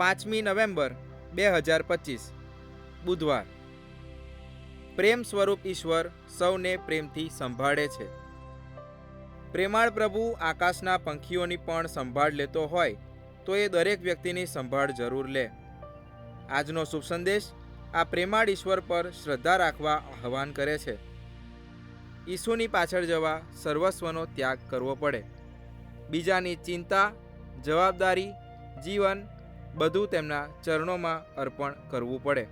પાંચમી નવેમ્બર, બે હજાર પચીસ. બુધવાર. પ્રેમ સ્વરૂપ ઈશ્વર સૌને પ્રેમથી સંભાળે છે. પ્રેમાળ પ્રભુ આકાશના પંખીઓની પણ સંભાળ લેતો હોય, તો એ દરેક વ્યક્તિની સંભાળ જરૂર લે. આજનો શુભ સંદેશ, આ પ્રેમાળ ઈશ્વર પર શ્રદ્ધા રાખવા આહવાન કરે છે. ઈસુની પાછળ જવા સર્વસ્વનો ત્યાગ કરવો પડે. બીજાની ચિંતા, જવાબદારી, જીવન બધું તેમના ચરણોમાં અર્પણ કરવું પડે.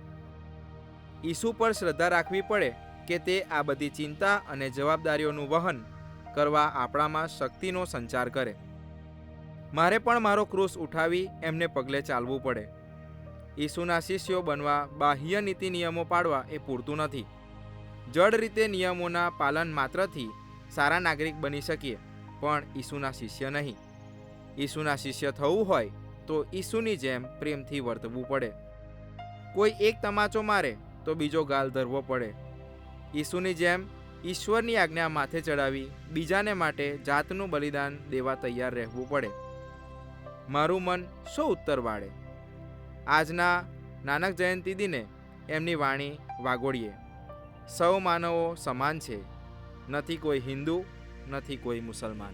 ઈસુ પર શ્રદ્ધા રાખવી પડે કે તે આ બધી ચિંતા અને જવાબદારીઓનું વહન કરવા આપણામાં શક્તિનો સંચાર કરે. મારે પણ મારો ક્રૂસ ઉઠાવી એમને પગલે ચાલવું પડે. ઈસુના શિષ્યો બનવા બાહ્ય નીતિ નિયમો પાડવા એ પૂરતું નથી. જડ રીતે નિયમોના પાલન માત્રથી સારા નાગરિક બની શકીએ, પણ ઈસુના શિષ્ય નહીં. ઈસુના શિષ્ય થવું હોય તો ઈસુની જેમ પ્રેમથી વર્તવું પડે. કોઈ એક તમાચો મારે, તો બીજો ગાલ ધરવો પડે. ઈસુની જેમ ઈશ્વરની આજ્ઞા માથે ચડાવી બીજાને માટે જાતનું બલિદાન દેવા તૈયાર રહેવું પડે. મારું મન શું ઉત્તર વાળે. આજના નાનક જયંતિ દિને એમની વાણી વાગોળીએ. સૌ માનવો સમાન છે. નથી કોઈ હિન્દુ, નથી કોઈ મુસલમાન.